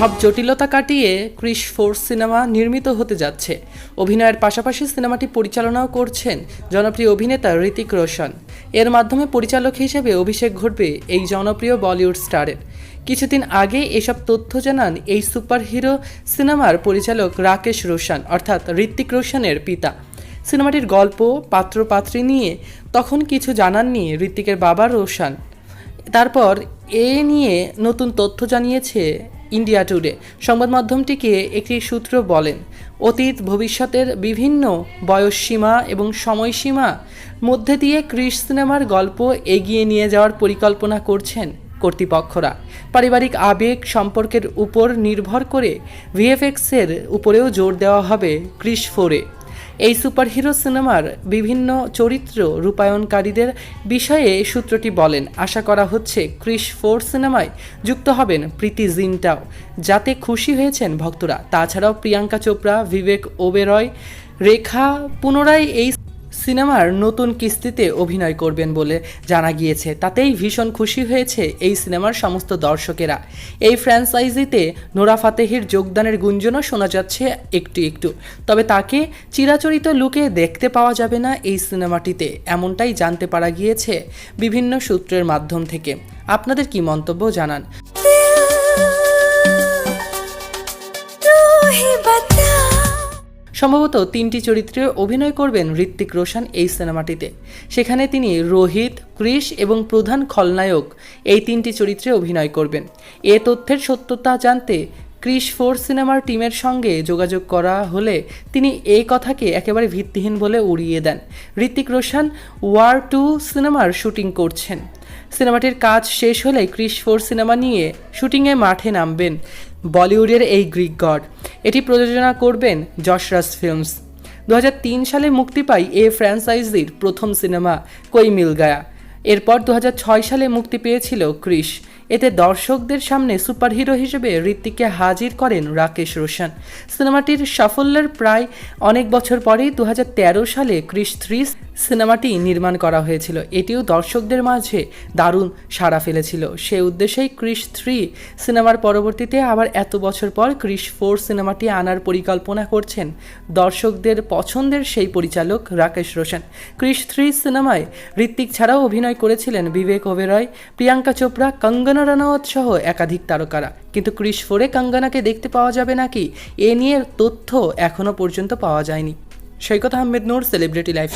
সব জটিলতা কাটিয়ে ক্রিস ফোর্স সিনেমা নির্মিত হতে যাচ্ছে। অভিনয়ের পাশাপাশি সিনেমাটি পরিচালনাও করছেন জনপ্রিয় অভিনেতা ঋতিক রোশন। এর মাধ্যমে পরিচালক হিসেবে অভিষেক ঘটবে এই জনপ্রিয় বলিউড স্টারের। কিছুদিন আগে এসব তথ্য জানান এই সুপারহিরো সিনেমার পরিচালক রাকেশ রোশন, অর্থাৎ ঋত্বিক রোশনের পিতা। সিনেমাটির গল্প পাত্র পাত্রী নিয়ে তখন কিছু জানাননি ঋত্বিকের বাবা রোশন। তারপর এ নিয়ে নতুন তথ্য জানিয়েছে ইন্ডিয়া টুডে। সংবাদ মাধ্যমটিকে একটি সূত্র বলেন, অতীত ভবিষ্যতের বিভিন্ন বয়সসীমা এবং সময়সীমা মধ্যে দিয়ে ক্রিস সিনেমার গল্প এগিয়ে নিয়ে যাওয়ার পরিকল্পনা করছেন কর্তৃপক্ষরা। পারিবারিক আবেগ সম্পর্কের উপর নির্ভর করে ভিএফএক্সের উপরেও জোর দেওয়া হবে ক্রিস ফোরে। এই সুপারহিরো সিনেমার বিভিন্ন চরিত্র রূপায়ণকারীদের বিষয়ে সূত্রটি বলেন, আশা করা হচ্ছে ক্রিস ফোর সিনেমায় যুক্ত হবেন প্রীতি জিনটাও। যাতে খুশি হয়েছেন ভক্তরা। তাছাড়াও প্রিয়াঙ্কা চোপড়া, বিবেক ওবেরয়, রেখা পুনরায় এই সিনেমার নতুন কিস্তিতে অভিনয় করবেন বলে জানা গিয়েছে। তাতেই ভীষণ খুশি হয়েছে এই সিনেমার সমস্ত দর্শকেরা। এই ফ্র্যাঞ্চাইজিতে নোরা ফাতেহির যোগদানের গুঞ্জনও শোনা যাচ্ছে একটু একটু। তবে তাকে চিরাচরিত লুকে দেখতে পাওয়া যাবে না এই সিনেমাটিতে, এমনটাই জানতে পারা গিয়েছে বিভিন্ন সূত্রের মাধ্যম থেকে। আপনাদের কি মন্তব্য জানান? সম্ভবত তিনটি চরিত্রে অভিনয় করবেন ঋত্বিক রোশন এই সিনেমাটিতে। সেখানে তিনি রোহিত ক্রিশ এবং প্রধান খলনায়ক এই তিনটি চরিত্রে অভিনয় করবেন। এ তথ্যের সত্যতা জানতে ক্রিশ ফোর সিনেমার টিমের সঙ্গে যোগাযোগ করা হলে তিনি এই কথাকে একেবারে ভিত্তিহীন বলে উড়িয়ে দেন। ঋত্বিক রোশন ওয়ার টু সিনেমার শুটিং করছেন। সিনেমাটির কাজ শেষ হলে ক্রিশ ফোর সিনেমা নিয়ে শুটিংয়ে মাঠে নামবেন। বলিউডের এই গ্রিক গড। এটি প্রযোজনা করবেন যশরাজ ফিল্মস। দু হাজার তিন সালে মুক্তি পায় এ ফ্র্যাঞ্চাইজির প্রথম সিনেমা কই মিল গায়া। এরপর দু হাজার ছয় সালে মুক্তি পেয়েছিল ক্রিশ। এতে দর্শকদের সামনে সুপারহিরো হিসেবে ঋত্বিককে হাজির করেন রাকেশ রোশন। সিনেমাটির সাফল্যের প্রায় অনেক বছর পরেই দু হাজার তেরো সালে ক্রিশ থ্রি সিনেমাটি নির্মাণ করা হয়েছিল। এটিও দর্শকদের মাঝে দারুণ সাড়া ফেলেছিল। সে উদ্দেশ্যেই ক্রিশ থ্রি সিনেমার পরবর্তীতে আবার এত বছর পর ক্রিশ ফোর সিনেমাটি আনার পরিকল্পনা করছেন দর্শকদের পছন্দের সেই পরিচালক রাকেশ রোশন। ক্রিস থ্রি সিনেমায় ঋত্বিক ছাড়াও অভিনয় করেছিলেন বিবেক ওবেরয় প্রিয়াঙ্কা চোপড়া, কঙ্গনা রানাওয়াত সহ একাধিক তারকারা। কিন্তু ক্রিস ফোরে কঙ্গনাকে দেখতে পাওয়া যাবে নাকি, এ নিয়ে তথ্য এখনও পর্যন্ত পাওয়া যায়নি। সৈকত আহমেদ নোর, সেলিব্রিটি লাইফ।